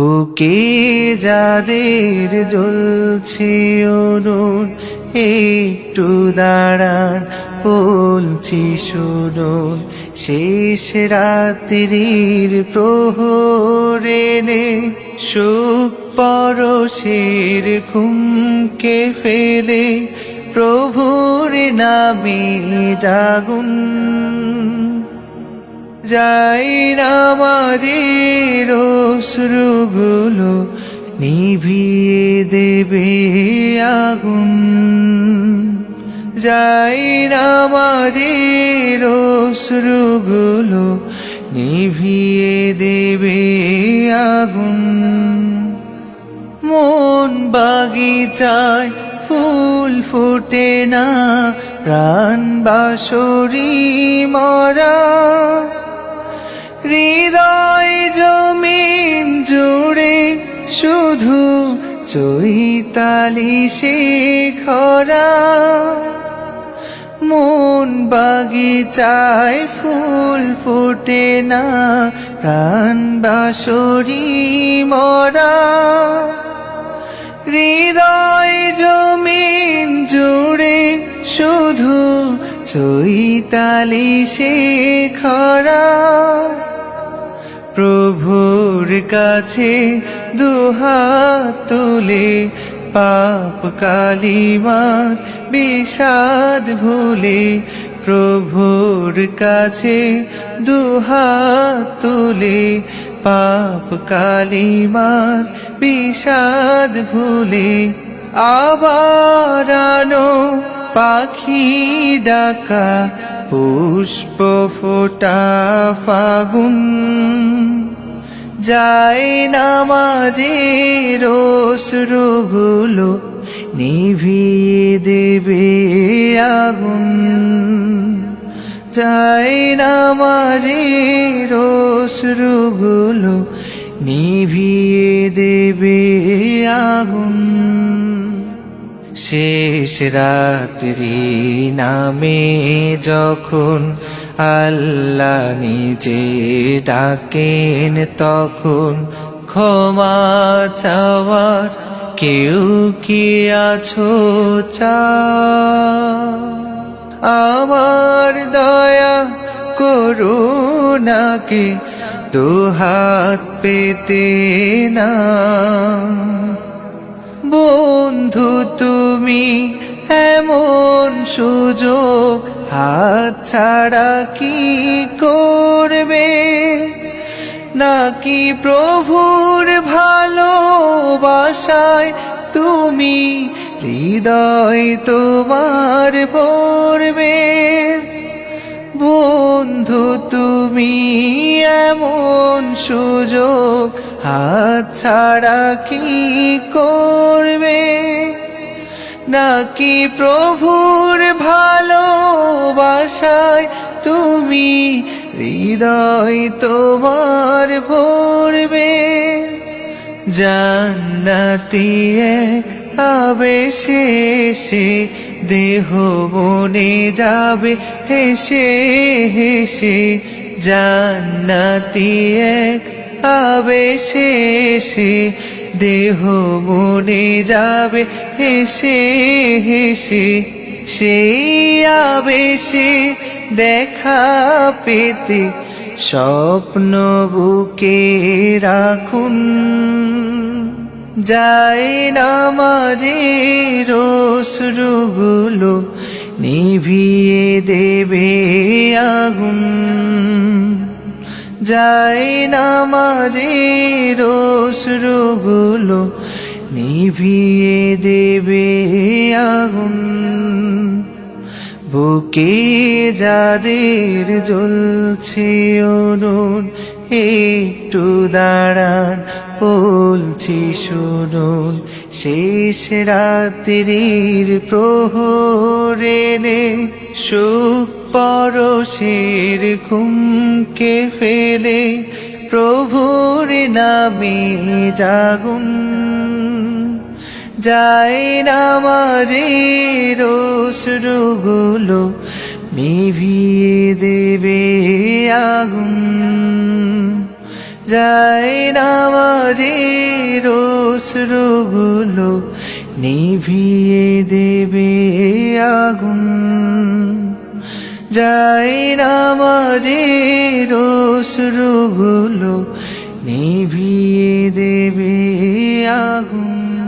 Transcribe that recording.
বুকে যাদের জ্বলছে অনুন একটু দাঁড়ান, বলছি শুনুন। শেষ রাত্রির প্রহরেনে সুখ পরশের ঘুমকে ফেলে, প্রভুর নামে জাগুন। যাই নামাজের অশ্রুগুলো নিভিয়ে দেবে আগুন। যাই নামাজের অশ্রুগুলো নিভিয়ে দেবে আগুন। মন বাগিচায় ফুল ফুটে না, প্রাণ বাসরি মরা। হৃদয় জমিন জুড়ে শুধু চৈতালি সে খরা মন বাগিচায় ফুল ফুটে না, প্রাণ বাসরি মরা। হৃদয় জমিন জুড়ে শুধু চৈতালি সে খরা প্রভুর কাছে দুহাত তুলে, পাপ কালিমার বিষাদ ভুলে, প্রভুর কাছে দুহাত তুলে, পাপ কালিমার বিষাদ ভুলে, আবার আনো পাখি ডাকা, পুষ্প ফোটা ফাগুন। যায় নামাজের অশ্রুগুলো নিভিয়ে দেবে আগুন। যায় নামাজের অশ্রুগুলো নিভিয়ে দেবে আগুন। শেষ রাত্রি নামে যখন আল্লাহ নিজে ডাকেন তখন ক্ষমা চাওয়ার কেউ কি আছো চা? আমার দয়া করু করুণাকে দুহাত পেতে না। বন্ধু তুমি হাত ছাড়া কি করবে? নাকি প্রভুর ভালোবাসায় তুমি হৃদয় তোমার ভরবে? বন্ধু, তুমি এমন সুযোগ হাত ছাড়া কি করবে? নাকি প্রভুর ভালোবাসায় তুমি হৃদয় তোমার ভরবে? জান্নাতি এক আবেশে সে দেহ মনে যাবে, হেসে হেসে। জান্নাতি এক আবেশে সে দেহ মনে যাবে, হেসে হেসে, সেই আবেশে দেখা পেতে স্বপ্ন বুকে রাখুন। যায় নামাজের অশ্রুগুলো নিভিয়ে দেবে আগুন। যায় নামাজের অশ্রুগুলো নিভিয়ে দেবে আগুন। বুকে যাদের জ্বলছে অনুন একটু দাঁড়ান, বলছি শুনুন। শেষ রাত্রির প্রহরেনে সুখ পরশের ঘুমকে ফেলে প্রভুর নামে জাগুন। যায় নামাজের অশ্রুগুলো নিভিয়ে দেবে আগুন। যায় নামাজের অশ্রুগুলো নিভিয়ে দেবে আগুন। যাই নামাজের অশ্রুগুলো নিভিয়ে দেবে আগুন।